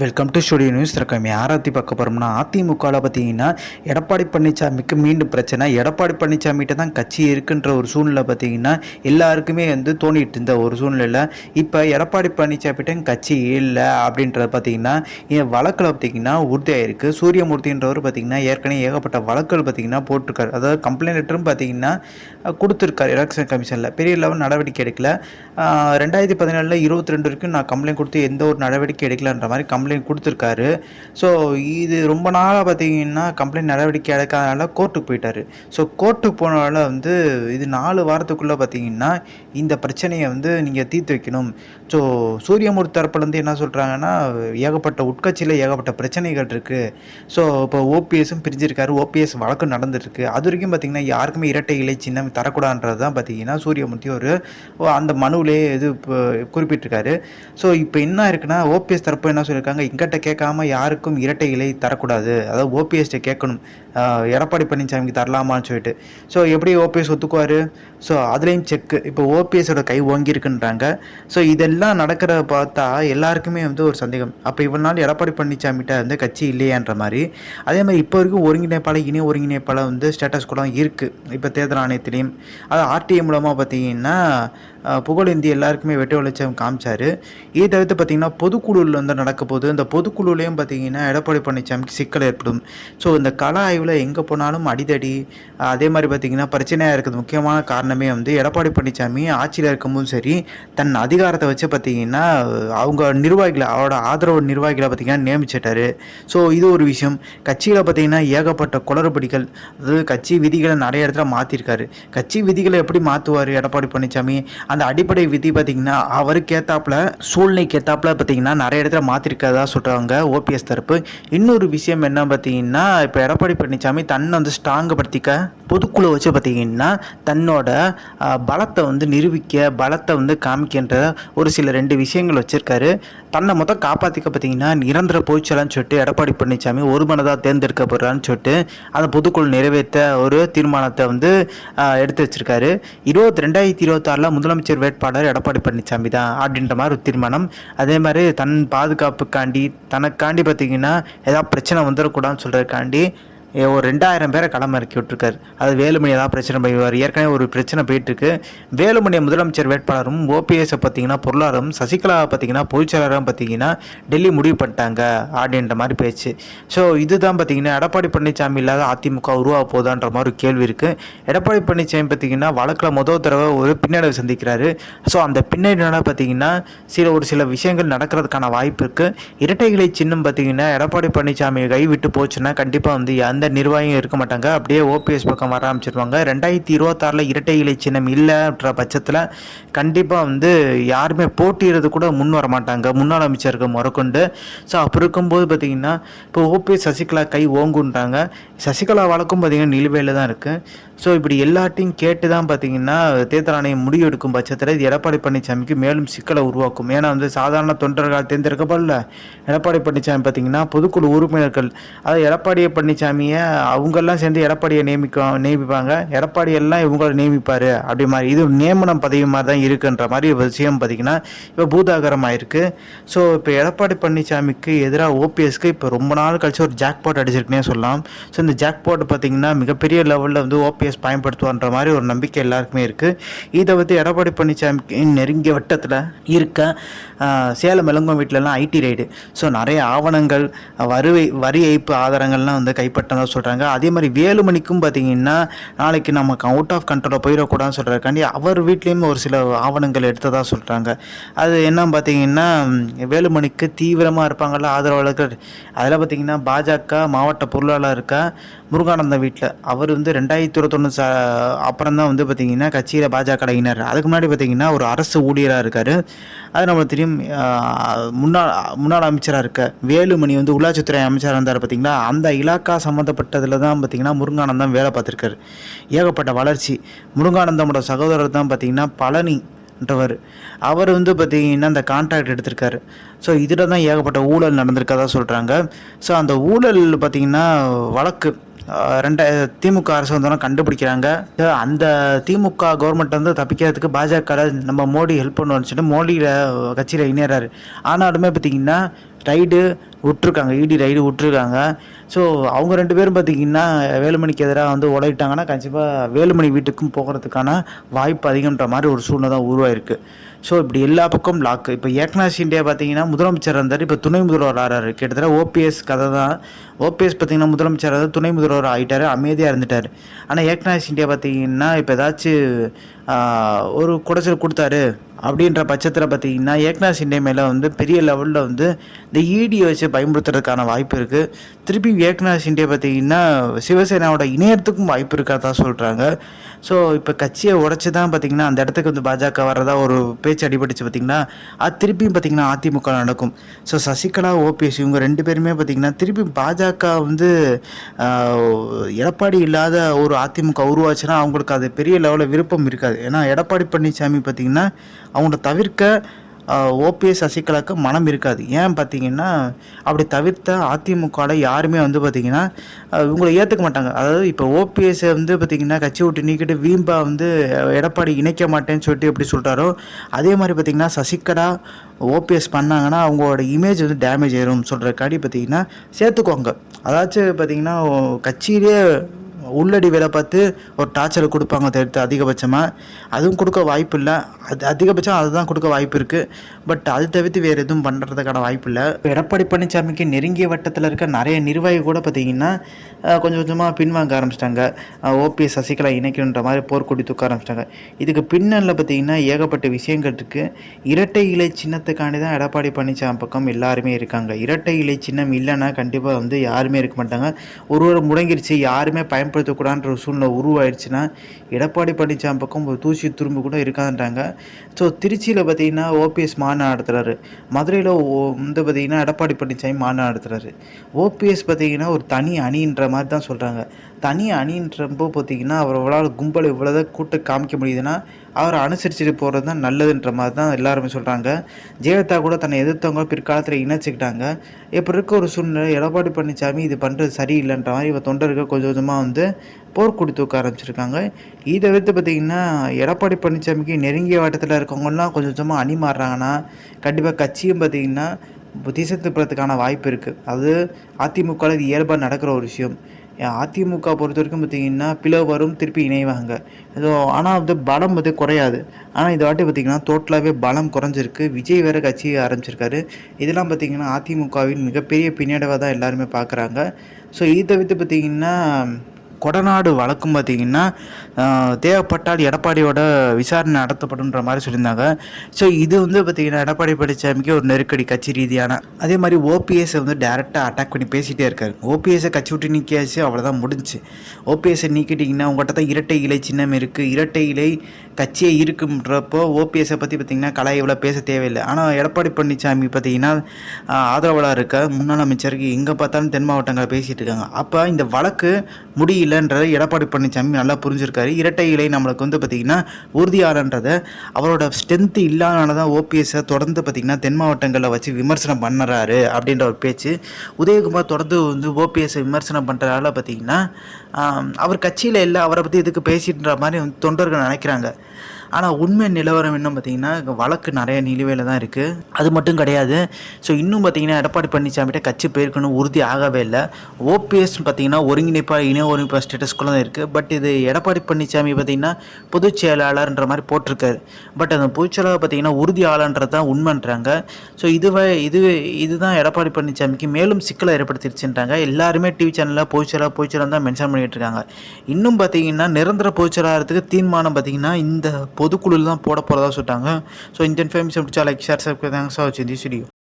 Welcome to studio news இருக்கோம் யாராத்தி பார்க்க போகிறோம்னா அதிமுகவில் பார்த்தீங்கன்னா எடப்பாடி பழனிசாமிக்கு மீண்டும் பிரச்சனை. எடப்பாடி பழனிசாமிகிட்ட தான் கட்சி இருக்குன்ற ஒரு சூழ்நிலை பார்த்தீங்கன்னா எல்லாருக்குமே வந்து தோணிட்டு இருந்த ஒரு சூழ்நிலையில் இப்போ எடப்பாடி பழனிசாமிகிட்ட கட்சி இல்லை அப்படின்றது பார்த்தீங்கன்னா என் வழக்கில் பார்த்தீங்கன்னா உறுதியாயிருக்கு சூரியமூர்த்தின்றவர் பார்த்தீங்கன்னா ஏற்கனவே ஏகப்பட்ட வழக்குகள் பார்த்தீங்கன்னா போட்டிருக்காரு. அதாவது கம்ப்ளைண்ட் லெட்டரும் பார்த்தீங்கன்னா கொடுத்துருக்காரு எலெக்ஷன் கமிஷனில் பெரிய லெவல் நடவடிக்கை எடுக்கல. ரெண்டாயிரத்தி பதினேழில் இருபத்தி ரெண்டு வரைக்கும் நான் கம்ப்ளைண்ட் கொடுத்து எந்த ஒரு நடவடிக்கை எடுக்கலன்ற மாதிரி கம்ப்ளைண்ட் கம்ப்ளைண்ட் கொடுத்துருக்காரு. ஸோ இது ரொம்ப நாளாக பார்த்தீங்கன்னா கம்ப்ளைண்ட் நடவடிக்கை எடுக்காதனால கோர்ட்டுக்கு போயிட்டார். ஸோ கோர்ட்டுக்கு போனால வந்து இது நாலு வாரத்துக்குள்ளே பார்த்தீங்கன்னா இந்த பிரச்சனையை வந்து நீங்கள் தீர்த்து வைக்கணும். ஸோ சூரியமூர்த்தி தரப்புலேருந்து என்ன சொல்கிறாங்கன்னா ஏகப்பட்ட உட்கட்சியில் ஏகப்பட்ட பிரச்சனைகள் இருக்குது ஸோ இப்போ ஓபிஎஸும் பிரிஞ்சிருக்காரு. ஓபிஎஸ் வழக்கு நடந்துருக்கு. அது வரைக்கும் பார்த்தீங்கன்னா யாருக்குமே இரட்டை இலை சின்னம் தரக்கூடாதுன்றது தான் பார்த்தீங்கன்னா சூரியமூர்த்தி ஒரு ஓ, அந்த மனுவிலே இது இப்போ குறிப்பிட்டிருக்காரு. ஸோ இப்போ என்ன இருக்குன்னா ஓபிஎஸ் தரப்பு என்ன சொல்லியிருக்காங்க? எங்கிட்ட கேட்காம யாருக்கும் இரட்டை இலை தரக்கூடாது. அதாவது ஓபிஎஸ்ட்டை கேட்கணும். எடப்பாடி பழனிசாமிக்கு தரலாமான்னு சொல்லிட்டு. ஸோ எப்படி ஓபிஎஸ் ஒத்துக்குவார்? ஸோ அதுலேயும் செக்கு இப்போ ஓபிஎஸோட கை ஓங்கியிருக்குன்றாங்க. ஸோ இதெல்லாம் நடக்கிறத பார்த்தா எல்லாருக்குமே வந்து ஒரு சந்தேகம். அப்போ இவ்வளோ நாள் எடப்பாடி பழனிசாமிகிட்ட வந்து கட்சி இல்லையான்ற மாதிரி. அதே மாதிரி இப்போ வரைக்கும் ஒருங்கிணைப்பாளர் இணை ஒருங்கிணைப்பாளர் வந்து ஸ்டேட்டஸ் கூட இருக்குது இப்போ தேர்தல் ஆணையத்திலையும். அது ஆர்டிஐ மூலமாக பார்த்தீங்கன்னா புகழேந்தி எல்லாருக்குமே வெட்ட வெளிச்சம் காமிச்சார். இதை தவிர்த்து பார்த்தீங்கன்னா பொதுக்குழுவில் வந்து நடக்க போது இந்த பொதுக்குழுலையும் பார்த்தீங்கன்னா எடப்பாடி பழனிசாமிக்கு சிக்கல் ஏற்படும். ஸோ இந்த கள ஆய்வில் எங்கே போனாலும் அடிதடி அதே மாதிரி பார்த்தீங்கன்னா பிரச்சனையாக இருக்கிறது முக்கியமான காரணமே வந்து எடப்பாடி பழனிசாமி ஆட்சியில் இருக்கும்போதும் சரி தன் அதிகாரத்தை வச்சு பார்த்தீங்கன்னா அவங்க நிர்வாகிகளை அவரோட ஆதரவு நிர்வாகிகளை பார்த்தீங்கன்னா நியமிச்சிட்டாரு. ஸோ இது ஒரு விஷயம். கட்சியில் பார்த்தீங்கன்னா ஏகப்பட்ட குளறுபடிகள் அதாவது கட்சி விதிகளை நிறைய இடத்துல மாற்றிருக்காரு கட்சி விதிகளை எப்படி மாற்றுவார் எடப்பாடி பழனிசாமி? அந்த அடிப்படை விதி பார்த்தீங்கன்னா அவருக்கு ஏத்தாப்புல சூழ்நிலைக்கு ஏத்தாப்புல பார்த்தீங்கன்னா நிறைய இடத்துல மாற்றிருக்கிறதா சொல்கிறாங்க ஓபிஎஸ் தரப்பு. இன்னொரு விஷயம் என்ன பார்த்தீங்கன்னா இப்போ எடப்பாடி பழனிசாமி தன்னை வந்து ஸ்ட்ராங்குபடுத்திக்க பொதுக்குழு வச்சு பார்த்தீங்கன்னா தன்னோட பலத்தை வந்து நிரூபிக்க பலத்தை வந்து காமிக்கின்ற ஒரு சில ரெண்டு விஷயங்கள் வச்சுருக்காரு. தன்னை மொத்தம் காப்பாற்றிக்க பார்த்தீங்கன்னா நிரந்தர போய்ச்சலான்னு சொல்லிட்டு எடப்பாடி பழனிசாமி ஒரு மனதாக தேர்ந்தெடுக்கப்படுறான்னு சொல்லிட்டு அந்த பொதுக்குழு நிறைவேற்ற ஒரு தீர்மானத்தை வந்து எடுத்து வச்சிருக்காரு. இருபத்தி ரெண்டாயிரத்தி இருபத்தாறில் முதலமைச்சர் வேட்பாளர் எடப்பாடி பழனிசாமி தான் அப்படின்ற மாதிரி ஒரு தீர்மானம். அதே மாதிரி தன் பாதுகாப்புக்காண்டி தனக்காண்டி பார்த்தீங்கன்னா ஏதாவது பிரச்சனை வந்துடக்கூடாதுன்னு சொல்கிறதுக்காண்டி ஒரு ரெண்டாயிரம் பேரை களம் இறக்கி விட்டுருக்காரு. அது வேலுமணி ஏதாவது பிரச்சனை பண்ணுவார் ஏற்கனவே ஒரு பிரச்சனை போயிட்டுருக்கு. வேலுமணி முதலமைச்சர் வேட்பாளரும் ஓபிஎஸை பார்த்தீங்கன்னா பொருளாதாரம் சசிகலா பார்த்தீங்கன்னா பொதுச்செயலாளரும் பார்த்தீங்கன்னா டெல்லி முடிவு பண்ணிட்டாங்க அப்படின்ற மாதிரி பேச்சு. ஸோ இதுதான் பார்த்தீங்கன்னா எடப்பாடி பழனிசாமி இல்லாத அதிமுக உருவாக போதான்ற மாதிரி ஒரு கேள்வி இருக்குது எடப்பாடி பழனிசாமி பார்த்தீங்கன்னா வழக்கில் முதல் தடவை ஒரு பின்னடைவு சந்திக்கிறாரு. ஸோ அந்த பின்னடைவுனால பார்த்தீங்கன்னா சில ஒரு சில விஷயங்கள் நடக்கிறதுக்கான வாய்ப்பு இருக்குது இரட்டைகளை சின்னம் பார்த்தீங்கன்னா எடப்பாடி பழனிசாமி கை விட்டு போச்சுன்னா கண்டிப்பாக வந்து எந்த நிர்வாகியும் இருக்க மாட்டாங்க. அப்படியே ஓபிஎஸ் பக்கம் வர ஆரம்பிச்சிருவாங்க. ரெண்டாயிரத்தி இருபத்தாறில் இரட்டை இலை சின்னம் இல்லைன்ற பட்சத்தில் கண்டிப்பாக வந்து யாருமே போட்டியிறது கூட முன் வர மாட்டாங்க. முன்னாள் அமைச்சர்கள் முறக்கொண்டு ஸோ அப்படி இருக்கும்போது பார்த்தீங்கன்னா இப்போ ஓபிஎஸ் சசிகலா கை ஓங்குன்றாங்க. சசிகலா வழக்கும் பார்த்தீங்கன்னா நிலுவையில் தான் இருக்குது ஸோ இப்படி எல்லாத்தையும் கேட்டு தான் பார்த்தீங்கன்னா தேர்தல் ஆணையம் முடிவு எடுக்கும் பட்சத்தில் இது எடப்பாடி பழனிசாமிக்கு மேலும் சிக்கலை உருவாக்கும். ஏன்னா வந்து சாதாரண தொண்டர்கள் தேர்ந்தெடுக்கப்படல எடப்பாடி பழனிசாமி பார்த்தீங்கன்னா பொதுக்குழு உறுப்பினர்கள். அதாவது எடப்பாடி பழனிசாமியை அவங்கெல்லாம் சேர்ந்து எடப்பாடியை நியமிக்க நியமிப்பாங்க. எடப்பாடி எல்லாம் இவங்களை நியமிப்பார் அப்படி மாதிரி. இது நியமனம் பதவி மாதிரி தான் இருக்குன்ற மாதிரி ஒரு விஷயம் பார்த்தீங்கன்னா இப்போ பூதாகரம் ஆயிருக்கு ஸோ இப்போ எடப்பாடி பழனிசாமிக்கு எதிராக ஓபிஎஸ்க்கு இப்போ ரொம்ப நாள் கழிச்சு ஒரு ஜாக்பாட் அடிச்சிருக்குனே சொல்லலாம். ஸோ இந்த ஜாக்பாட் பார்த்திங்கன்னா மிகப்பெரிய லெவலில் வந்து ஓபிஎஸ் பயன்படுத்துவான்ற மாதிரி ஒரு நம்பிக்கை எல்லாருக்குமே இருக்குது இதை வந்து எடப்பாடி பழனிசாமிக்கு நெருங்கிய வட்டத்தில் இருக்க சேலம் இளங்கோம் வீட்டிலலாம் ஐடி ரைடு ஸோ நிறைய ஆவணங்கள் வருவை வரி ஏய்ப்பு ஆதாரங்கள்லாம் வந்து கைப்பற்றதாக சொல்கிறாங்க அதே மாதிரி வேலுமணிக்கும் பார்த்தீங்கன்னா நாளைக்கு நமக்கு அவுட் ஆஃப் கண்ட்ரோலில் போயிடக்கூடாதுன்னு சொல்கிறக்காண்டி அவர் வீட்லேயும் ஒரு சில ஆவணங்கள் எடுத்ததாக சொல்கிறாங்க அது என்ன பார்த்தீங்கன்னா வேலுமணிக்கு தீவிரமாக இருப்பாங்கள்ல ஆதரவாளர்கள். அதில் பார்த்தீங்கன்னா பாஜக மாவட்ட பொருளாளர் இருக்கா முருகானந்தம் வீட்டில் அவர் வந்து ரெண்டாயிரத்தி இருபத்தொன்று ச அப்புறம் தான் வந்து பார்த்தீங்கன்னா கட்சியில் பாஜக இணையினார் அதுக்கு முன்னாடி பார்த்தீங்கன்னா ஒரு அரசு ஊழியராக இருக்கார். அது நம்மளுக்கு தெரியும் முன்னாள் முன்னாள் அமைச்சராக இருக்க வேலுமணி வந்து உள்ளாட்சித்துறை அமைச்சராக இருந்தார் பார்த்திங்களா அந்த இலாக்கா சம்மந்தப்பட்டதில் தான் பார்த்தீங்கன்னா முருகானந்தம் வேலை பார்த்துருக்காரு. ஏகப்பட்ட வளர்ச்சி. முருகானந்தமோட சகோதரர் தான் பார்த்தீங்கன்னா பழனி என்றவர் அவர் வந்து பார்த்தீங்கன்னா அந்த கான்ட்ராக்ட் எடுத்திருக்காரு. ஸோ இதில் தான் ஏகப்பட்ட ஊழல் நடந்திருக்கதா சொல்கிறாங்க ஸோ அந்த ஊழல் பார்த்தீங்கன்னா வழக்கு. ரெண்ட திமுக அரசு வந்தோன்னா கண்டுபிடிக்கிறாங்க. அந்த திமுக கவர்மெண்ட் வந்து தப்பிக்கிறதுக்கு பாஜக நம்ம மோடி ஹெல்ப் பண்ணுவோம்னு சொல்லிட்டு மோடியில் கட்சியில் இணையறாரு. ஆனாலுமே பார்த்தீங்கன்னா ரைடு விட்ருக்காங்க இடி ரைடு விட்ருக்காங்க ஸோ அவங்க ரெண்டு பேரும் பார்த்தீங்கன்னா வேலுமணிக்கு எதிராக வந்து உழையிட்டாங்கன்னா கண்டிப்பாக வேலுமணி வீட்டுக்கும் போகிறதுக்கான வாய்ப்பு அதிகம்ன்ற மாதிரி ஒரு சூழ்நிலை தான் உருவாயிருக்கு. ஸோ இப்படி எல்லா பக்கம் லாக்கு இப்போ ஏக்நாத் ஷிண்டே பார்த்தீங்கன்னா முதலமைச்சர் இருந்தார். இப்போ துணை முதல்வர் ஆறாரு. கிட்டத்தட்ட ஓபிஎஸ் கதை தான். ஓபிஎஸ் பார்த்தீங்கன்னா முதலமைச்சர் வந்து துணை முதல்வர் ஆகிட்டார் அமைதியாக இருந்துட்டார். ஆனால் ஏக்நாத் ஷிண்டே பார்த்தீங்கன்னா இப்போ ஏதாச்சும் ஒரு குடைச்சல் கொடுத்தாரு. அப்படின்ற பட்சத்தில் பார்த்தீங்கன்னா ஏக்நாத் ஷிண்டே மேலே வந்து பெரிய லெவலில் வந்து இந்த இடியை வச்சு பயன்படுத்துறதுக்கான வாய்ப்பு இருக்குது திருப்பி ஏக்நாத் ஷிண்டே பார்த்திங்கன்னா சிவசேனாவோட இணையத்துக்கும் வாய்ப்பு இருக்கிறதா சொல்கிறாங்க ஸோ இப்போ கட்சியை உடச்சி தான் பார்த்தீங்கன்னா அந்த இடத்துக்கு வந்து பாஜக வர்றதா ஒரு பேச்சு அடிபட்டுச்சு பார்த்தீங்கன்னா அது திருப்பியும் பார்த்திங்கன்னா அதிமுக நடக்கும். ஸோ சசிகலா ஓபிஎஸ் இவங்க ரெண்டு பேருமே பார்த்திங்கன்னா திருப்பி பாஜக வந்து எடப்பாடி இல்லாத ஒரு அதிமுக உருவாச்சுன்னா அவங்களுக்கு அது பெரிய லெவலில் விருப்பம் இருக்காது. ஏன்னா எடப்பாடி பழனிசாமி பார்த்திங்கன்னா அவங்கள தவிர்க்க ஓபிஎஸ் சசிகலாவுக்கு மனம் இருக்காது. ஏன் பார்த்தீங்கன்னா அப்படி தவிர்த்த அதிமுகவில் யாருமே வந்து பார்த்திங்கன்னா இவங்களை ஏற்றுக்க மாட்டாங்க. அதாவது இப்போ ஓபிஎஸ் வந்து பார்த்தீங்கன்னா கட்சி விட்டு நீக்கிட்டு வீம்பா வந்து எடப்பாடி இணைக்க மாட்டேன்னு சொல்லிட்டு எப்படி சொல்கிறாரோ அதே மாதிரி பார்த்திங்கன்னா சசிகலா ஓபிஎஸ் பண்ணாங்கன்னா அவங்களோட இமேஜ் வந்து டேமேஜ் ஆயிரும் சொல்கிற காடி பார்த்தீங்கன்னா சேர்த்துக்கோங்க. அதாச்சும் பார்த்தீங்கன்னா கட்சியிலே உள்ளடி வேலை பார்த்து ஒரு டார்ச்சரை கொடுப்பாங்க தவிர்த்து அதிகபட்சமாக அதுவும் கொடுக்க வாய்ப்பு இல்லை அது அதிகபட்சம் அதுதான் கொடுக்க வாய்ப்பு இருக்குது பட் அது தவிர்த்து வேறு எதுவும் பண்ணுறதுக்கான வாய்ப்பு இல்லை. இப்போ எடப்பாடி பழனிசாமிக்கு நெருங்கிய வட்டத்தில் இருக்க நிறைய நிர்வாகி கூட பார்த்திங்கன்னா கொஞ்சம் கொஞ்சமாக பின்வாங்க ஆரம்பிச்சிட்டாங்க. ஓபிஎஸ் சசிகலா இணைக்கணுன்ற மாதிரி போர்க்கொடி தூக்க ஆரம்பிச்சிட்டாங்க. இதுக்கு பின்னல்ல பார்த்தீங்கன்னா ஏகப்பட்ட விஷயங்கள் இருக்குது இரட்டை இலை சின்னத்துக்காண்டி தான் எடப்பாடி பழனிசாமி பக்கம் எல்லாருமே இருக்காங்க. இரட்டை இலை சின்னம் இல்லைன்னா கண்டிப்பாக வந்து யாருமே இருக்க மாட்டாங்க. ஒரு ஒரு முடங்கிருச்சு. யாருமே ஏற்படுத்தக்கூடாதுன்ற ஒரு சூழ்நிலை உருவாயிடுச்சுன்னா எடப்பாடி பழனிசாமி பக்கம் ஒரு தூசி துரும்பு கூட இருக்காதுன்றாங்க. ஸோ திருச்சியில் பார்த்தீங்கன்னா ஓபிஎஸ் மாநாடு நடத்துகிறாரு மதுரையில் வந்து பார்த்தீங்கன்னா எடப்பாடி பழனிசாமி மாநாடு நடத்துகிறாரு ஓபிஎஸ் பார்த்தீங்கன்னா ஒரு தனி அணின்ற மாதிரி தான் சொல்கிறாங்க தனி அணின்றப்போ பார்த்தீங்கன்னா இவ்வளோ கும்பல் இவ்வளோதான் கூட்ட காமிக்க முடியுதுன்னா அவரை அனுசரிச்சுட்டு போகிறது தான் நல்லதுன்ற மாதிரி தான் எல்லாருமே சொல்கிறாங்க ஜெயலலிதா கூட தன்னை எதிர்த்தவங்க பிற்காலத்தில் இணைச்சிக்கிட்டாங்க. இப்போ இருக்க ஒரு சூழ்நிலை எடப்பாடி பழனிசாமி இது பண்ணுறது சரியில்லைன்ற மாதிரி இவ தொண்டர்கள் கொஞ்சம் கொஞ்சமாக வந்து போர்க்கொடி தூக்க ஆரம்பிச்சிருக்காங்க. இதை தவிர்த்து பார்த்திங்கன்னா எடப்பாடி பழனிசாமிக்கு நெருங்கிய வட்டத்தில் இருக்கவங்கலாம் கொஞ்சம் கொஞ்சமாக அணி மாறுறாங்கன்னா கண்டிப்பாக கட்சியும் பார்த்திங்கன்னா திசை திருப்பறதுக்கான வாய்ப்பு இருக்குது அது அதிமுகவில் இது இயல்பாக நடக்கிற ஒரு விஷயம். அதிமுக பொறுத்த வரைக்கும் பார்த்தீங்கன்னா பிளவரும் திருப்பி இணைவாங்க. ஸோ ஆனால் வந்து பலம் வந்து குறையாது. ஆனால் இந்த வாட்டி பார்த்திங்கன்னா டோட்டலாகவே பலம் குறைஞ்சிருக்கு. விஜய் வேறு கட்சி ஆரம்பிச்சிருக்காரு. இதெல்லாம் பார்த்திங்கன்னா அதிமுகவின் மிகப்பெரிய பின்னடைவாக தான் எல்லாருமே பார்க்குறாங்க. ஸோ இதை தவிர்த்து பார்த்தீங்கன்னா கொடநாடு வழக்கும் பார்த்திங்கன்னா தேவைப்பட்டால் எடப்பாடியோட விசாரணை நடத்தப்படும்ன்ற மாதிரி சொல்லியிருந்தாங்க. ஸோ இது வந்து பார்த்திங்கன்னா எடப்பாடி பழனிசாமிக்கு ஒரு நெருக்கடி கட்சி ரீதியான அதே மாதிரி ஓபிஎஸ்ஸை வந்து டேரெக்டாக அட்டாக் பண்ணி பேசிகிட்டே இருக்காரு. ஓபிஎஸ்ஸை கட்சி விட்டு நீக்கியாச்சு அவ்வளோதான் முடிஞ்சு. ஓபிஎஸ்ஸை நீக்கிட்டிங்கன்னா உங்கள்கிட்ட தான் இரட்டை இலை சின்னம் இருக்குது இரட்டை இலை கட்சியே இருக்குன்றப்போ ஓபிஎஸ்ஸை பற்றி பார்த்திங்கன்னா கலை இவ்வளோ பேச தேவையில்லை. ஆனால் எடப்பாடி பழனிசாமி பார்த்திங்கன்னா ஆஹ், ஆதரவாளர் இருக்க முன்னாள் அமைச்சருக்கு எங்கே பார்த்தாலும் தென் மாவட்டங்களை பேசிகிட்டு இருக்காங்க. அப்போ இந்த வழக்கு இல்லைன்றதை எடப்பாடி பழனிசாமி நல்லா புரிஞ்சிருக்காரு. இரட்டை இலை நம்மளுக்கு வந்து பார்த்திங்கன்னா உறுதியாளன்றதை அவரோட ஸ்ட்ரென்த்து இல்லாதனால தான் ஓபிஎஸ்ஸை தொடர்ந்து பார்த்திங்கன்னா தென் மாவட்டங்களில் வச்சு விமர்சனம் பண்ணுறாரு அப்படின்ற ஒரு பேச்சு. உதயகுமார் தொடர்ந்து வந்து ஓபிஎஸ்ஸை விமர்சனம் பண்ணுறதால பார்த்திங்கன்னா அவர் கட்சியில் இல்லை அவரை பற்றி எதுக்கு பேசிட்டுன்ற மாதிரி வந்து தொண்டர்கள் நினைக்கிறாங்க. ஆனால் உண்மை நிலவரம் என்ன பார்த்தீங்கன்னா வழக்கு நிறைய நிலுவையில் தான் இருக்குது அது மட்டும் கிடையாது. ஸோ இன்னும் பார்த்தீங்கன்னா எடப்பாடி பழனிசாமிகிட்ட கட்சி போயிருக்கணும் உறுதி ஆகவே இல்லை. ஓபிஎஸ் பார்த்தீங்கன்னா ஒருங்கிணைப்பாக இணை ஒருங்கிணைப்பா ஸ்டேட்டஸ்குள்ள தான் இருக்குது பட் இது எடப்பாடி பழனிசாமி பார்த்தீங்கன்னா பொதுச் செயலாளர்ன்ற மாதிரி போட்டிருக்காரு. பட் அந்த பொதுச் செயலாளர் பார்த்தீங்கன்னா ஆளான்றது தான் உண்மைன்றாங்க. ஸோ இதுவே இது இதுதான் எடப்பாடி பழனிசாமிக்கு மேலும் சிக்கலை ஏற்படுத்திடுச்சுன்றாங்க எல்லாருமே டிவி சேனலில் பொதுச்செயலாளர் பொதுச்செயலாளர் தான் மென்ஷன் பண்ணிகிட்டு இருக்காங்க. இன்னும் பார்த்தீங்கன்னா நிரந்தர பொதுச்செயலாளருக்கு தீர்மானம் பார்த்தீங்கன்னா இந்த பொதுக்குழுவில் தான் போட போகிறதா சொல்லிட்டாங்க ஸோ இந்தியன் இன்ஃபர்மேஷன் பிடிச்சா like share subscribe thanks for வாட்சிங் திஸ் வீடியோ